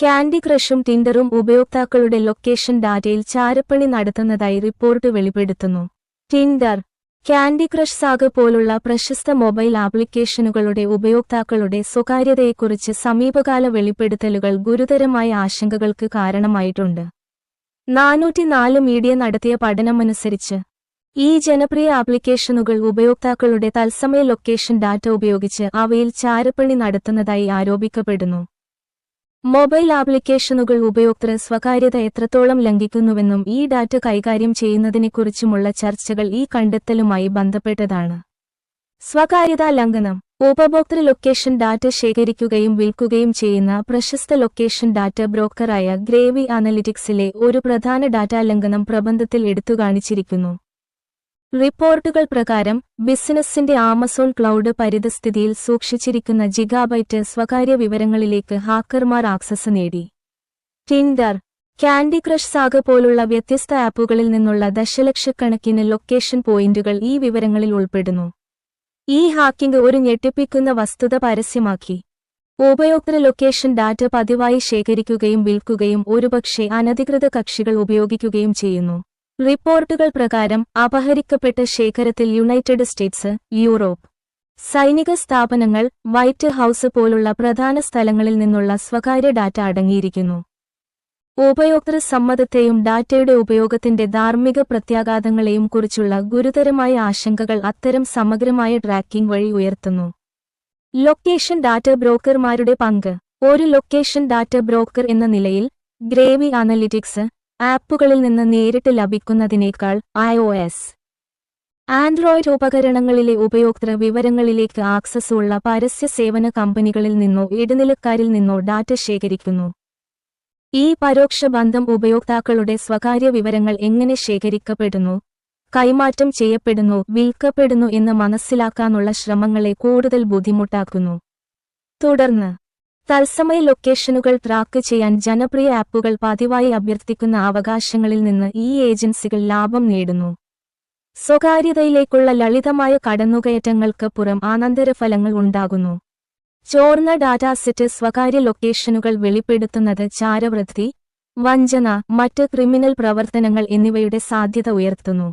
Candy ക്രഷും ടിൻഡറും ഉപയോക്താക്കളുടെ location ഡാറ്റയിൽ ചാരപ്പണി നടത്തുന്നതായി റിപ്പോർട്ട് വെളിപ്പെടുത്തുന്നു. ടിൻഡർ ക്യാൻഡി ക്രഷ് സാഗ പോലുള്ള പ്രശസ്ത മൊബൈൽ ആപ്ലിക്കേഷനുകളുടെ ഉപയോക്താക്കളുടെ സ്വകാര്യതയെക്കുറിച്ച് സമീപകാല വെളിപ്പെടുത്തലുകൾ ഗുരുതരമായ ആശങ്കകൾക്ക് കാരണമായിട്ടുണ്ട്. നാനൂറ്റിനാല് മീഡിയ നടത്തിയ പഠനമനുസരിച്ച് ഈ ജനപ്രിയ ആപ്ലിക്കേഷനുകൾ ഉപയോക്താക്കളുടെ തത്സമയ ലൊക്കേഷൻ ഡാറ്റ ഉപയോഗിച്ച് അവയിൽ ചാരപ്പണി നടത്തുന്നതായി ആരോപിക്കപ്പെടുന്നു. മൊബൈൽ ആപ്ലിക്കേഷനുകൾ ഉപയോക്തൃ സ്വകാര്യത എത്രത്തോളം ലംഘിക്കുന്നുവെന്നും ഈ ഡാറ്റ കൈകാര്യം ചെയ്യുന്നതിനെക്കുറിച്ചുമുള്ള ചർച്ചകൾ ഈ കണ്ടെത്തലുമായി ബന്ധപ്പെട്ടതാണ്. സ്വകാര്യതാ ലംഘനം. ഉപഭോക്തൃ ലൊക്കേഷൻ ഡാറ്റ ശേഖരിക്കുകയും വിൽക്കുകയും ചെയ്യുന്ന പ്രശസ്ത ലൊക്കേഷൻ ഡാറ്റ ബ്രോക്കറായ ഗ്രേവി അനലിറ്റിക്സിലെ ഒരു പ്രധാന ഡാറ്റാ ലംഘനം പ്രബന്ധത്തിൽ എടുത്തുകാണിച്ചിരിക്കുന്നു. റിപ്പോർട്ടുകൾ പ്രകാരം ബിസിനസിന്റെ ആമസോൺ ക്ലൗഡ് പരിതസ്ഥിതിയിൽ സൂക്ഷിച്ചിരിക്കുന്ന ജിഗാബൈറ്റ് സ്വകാര്യ വിവരങ്ങളിലേക്ക് ഹാക്കർമാർ ആക്സസ് നേടി. ടിൻഡർ കാൻഡി ക്രഷ് സാഗ പോലുള്ള വ്യത്യസ്ത ആപ്പുകളിൽ നിന്നുള്ള ദശലക്ഷക്കണക്കിന് ലൊക്കേഷൻ പോയിന്റുകൾ ഈ വിവരങ്ങളിൽ ഉൾപ്പെടുന്നു. ഈ ഹാക്കിംഗ് ഒരു ഞെട്ടിപ്പിക്കുന്ന വസ്തുത പരസ്യമാക്കി. ഉപയോക്തൃ ലൊക്കേഷൻ ഡാറ്റ പതിവായി ശേഖരിക്കുകയും വിൽക്കുകയും ഒരുപക്ഷെ അനധികൃത കക്ഷികൾ ഉപയോഗിക്കുകയും ചെയ്യുന്നു. റിപ്പോർട്ടുകൾ പ്രകാരം അപഹരിക്കപ്പെട്ട ശേഖരത്തിൽ യുണൈറ്റഡ് സ്റ്റേറ്റ്സ് യൂറോപ്പ്. സൈനിക സ്ഥാപനങ്ങൾ വൈറ്റ് ഹൌസ് പോലുള്ള പ്രധാന സ്ഥലങ്ങളിൽ നിന്നുള്ള സ്വകാര്യ ഡാറ്റ അടങ്ങിയിരിക്കുന്നു. ഉപയോക്തൃ സമ്മതത്തെയും ഡാറ്റയുടെ ഉപയോഗത്തിന്റെ ധാർമ്മിക പ്രത്യാഘാതങ്ങളെയും കുറിച്ചുള്ള ഗുരുതരമായ ആശങ്കകൾ അത്തരം സമഗ്രമായ ട്രാക്കിംഗ് വഴി ഉയർത്തുന്നു. ലൊക്കേഷൻ ഡാറ്റ ബ്രോക്കർമാരുടെ പങ്ക്. ഒരു ലൊക്കേഷൻ ഡാറ്റ ബ്രോക്കർ എന്ന നിലയിൽ ഗ്രേവി അനലിറ്റിക്സ് ആപ്പുകളിൽ നിന്ന് നേരിട്ട് ലഭിക്കുന്നതിനേക്കാൾ ഐ ഒ എസ്. ആൻഡ്രോയിഡ് ഉപകരണങ്ങളിലെ ഉപയോക്തൃ വിവരങ്ങളിലേക്ക് ആക്സസ് ഉള്ള പരസ്യ സേവന കമ്പനികളിൽ നിന്നോ ഇടനിലക്കാരിൽ നിന്നോ ഡാറ്റ ശേഖരിക്കുന്നു. ഈ പരോക്ഷ ബന്ധം ഉപയോക്താക്കളുടെ സ്വകാര്യ വിവരങ്ങൾ എങ്ങനെ ശേഖരിക്കപ്പെടുന്നു കൈമാറ്റം ചെയ്യപ്പെടുന്നു വിൽക്കപ്പെടുന്നു എന്ന് മനസ്സിലാക്കാനുള്ള ശ്രമങ്ങളെ കൂടുതൽ ബുദ്ധിമുട്ടാക്കുന്നു. തുടർന്ന് തത്സമയ ലൊക്കേഷനുകൾ ട്രാക്ക് ചെയ്യാൻ ജനപ്രിയ ആപ്പുകൾ പതിവായി അഭ്യർത്ഥിക്കുന്ന അവകാശങ്ങളിൽ നിന്ന് ഈ ഏജൻസികൾ ലാഭം നേടുന്നു. സ്വകാര്യതയിലേക്കുള്ള ലളിതമായ കടന്നുകയറ്റങ്ങൾക്ക് പുറം ആനന്തരഫലങ്ങൾ ഉണ്ടാകുന്നു. ചോർന്ന ഡാറ്റാസെറ്റ് സ്വകാര്യ ലൊക്കേഷനുകൾ വെളിപ്പെടുത്തുന്നത് ചാരവൃത്തി വഞ്ചന മറ്റ് ക്രിമിനൽ പ്രവർത്തനങ്ങൾ എന്നിവയുടെ സാധ്യത ഉയർത്തുന്നു.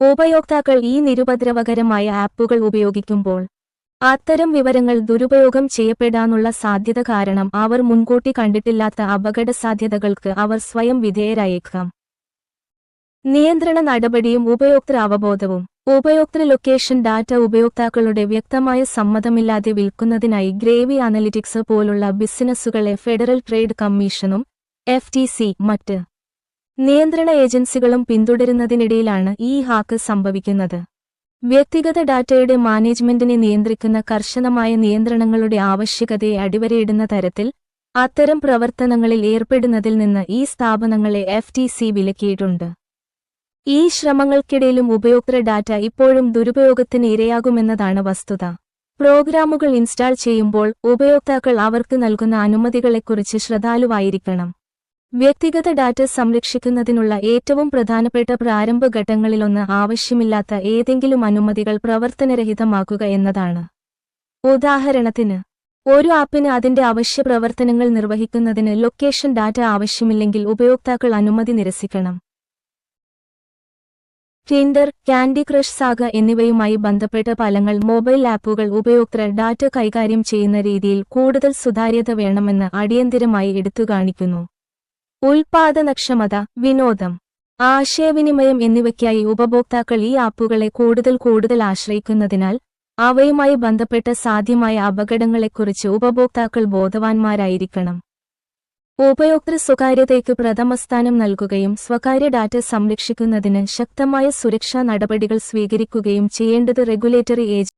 ഉപയോക്താക്കൾ ഈ നിരുപദ്രവകരമായ ആപ്പുകൾ ഉപയോഗിക്കുമ്പോൾ അത്തരം വിവരങ്ങൾ ദുരുപയോഗം ചെയ്യപ്പെടാനുള്ള സാധ്യത കാരണം അവർ മുൻകൂട്ടി കണ്ടിട്ടില്ലാത്ത അപകട സാധ്യതകൾക്ക് അവർ സ്വയം വിധേയരായേക്കാം. നിയന്ത്രണ നടപടിയും ഉപയോക്തൃ അവബോധവും ഉപയോക്തൃ ലൊക്കേഷൻ ഡാറ്റ ഉപയോക്താക്കളുടെ വ്യക്തമായ സമ്മതമില്ലാതെ വിൽക്കുന്നതിനായി ഗ്രേവി അനലിറ്റിക്സ് പോലുള്ള ബിസിനസ്സുകളെ ഫെഡറൽ ട്രേഡ് കമ്മീഷനും എഫ് മറ്റ് നിയന്ത്രണ ഏജൻസികളും പിന്തുടരുന്നതിനിടയിലാണ് ഈ ഹാക്ക് സംഭവിക്കുന്നത്. വ്യക്തിഗത ഡാറ്റയുടെ മാനേജ്മെന്റിനെ നിയന്ത്രിക്കുന്ന കർശനമായ നിയന്ത്രണങ്ങളുടെ ആവശ്യകതയെ അടിവരയിടുന്ന തരത്തിൽ അത്തരം പ്രവർത്തനങ്ങളിൽ ഏർപ്പെടുന്നതിൽ നിന്ന് ഈ സ്ഥാപനങ്ങളെ എഫ് ടി സി വിലക്കിയിട്ടുണ്ട്. ഈ ശ്രമങ്ങൾക്കിടയിലും ഉപയോക്തൃ ഡാറ്റ ഇപ്പോഴും ദുരുപയോഗത്തിന് ഇരയാകുമെന്നതാണ് വസ്തുത. പ്രോഗ്രാമുകൾ ഇൻസ്റ്റാൾ ചെയ്യുമ്പോൾ ഉപയോക്താക്കൾ അവർക്ക് നൽകുന്ന അനുമതികളെക്കുറിച്ച് ശ്രദ്ധാലുവായിരിക്കണം. വ്യക്തിഗത ഡാറ്റ സംരക്ഷിക്കുന്നതിനുള്ള ഏറ്റവും പ്രധാനപ്പെട്ട പ്രാരംഭ ഘട്ടങ്ങളിലൊന്ന് ആവശ്യമില്ലാത്ത ഏതെങ്കിലും അനുമതികൾ പ്രവർത്തനരഹിതമാക്കുക എന്നതാണ്. ഉദാഹരണത്തിന് ഒരു ആപ്പിന് അതിന്റെ അവശ്യ പ്രവർത്തനങ്ങൾ നിർവഹിക്കുന്നതിന് ലൊക്കേഷൻ ഡാറ്റ ആവശ്യമില്ലെങ്കിൽ ഉപയോക്താക്കൾ അനുമതി നിരസിക്കണം. ടിൻഡർ കാൻഡി ക്രഷ് സാഗ എന്നിവയുമായി ബന്ധപ്പെട്ട ഫലങ്ങൾ മൊബൈൽ ആപ്പുകൾ ഉപയോക്തൃ ഡാറ്റ കൈകാര്യം ചെയ്യുന്ന രീതിയിൽ കൂടുതൽ സുതാര്യത വേണമെന്ന് അടിയന്തിരമായി എടുത്തുകാണിക്കുന്നു. ഉൽപാദനക്ഷമത വിനോദം ആശയവിനിമയം എന്നിവയ്ക്കായി ഉപഭോക്താക്കൾ ഈ ആപ്പുകളെ കൂടുതൽ കൂടുതൽ ആശ്രയിക്കുന്നതിനാൽ അവയുമായി ബന്ധപ്പെട്ട സാധ്യമായ അപകടങ്ങളെക്കുറിച്ച് ഉപഭോക്താക്കൾ ബോധവാന്മാരായിരിക്കണം. ഉപയോക്തൃ സ്വകാര്യതയ്ക്ക് പ്രഥമസ്ഥാനം നൽകുകയും സ്വകാര്യ ഡാറ്റ സംരക്ഷിക്കുന്നതിന് ശക്തമായ സുരക്ഷാ നടപടികൾ സ്വീകരിക്കുകയും ചെയ്യേണ്ടത് റെഗുലേറ്ററി ഏജൻസി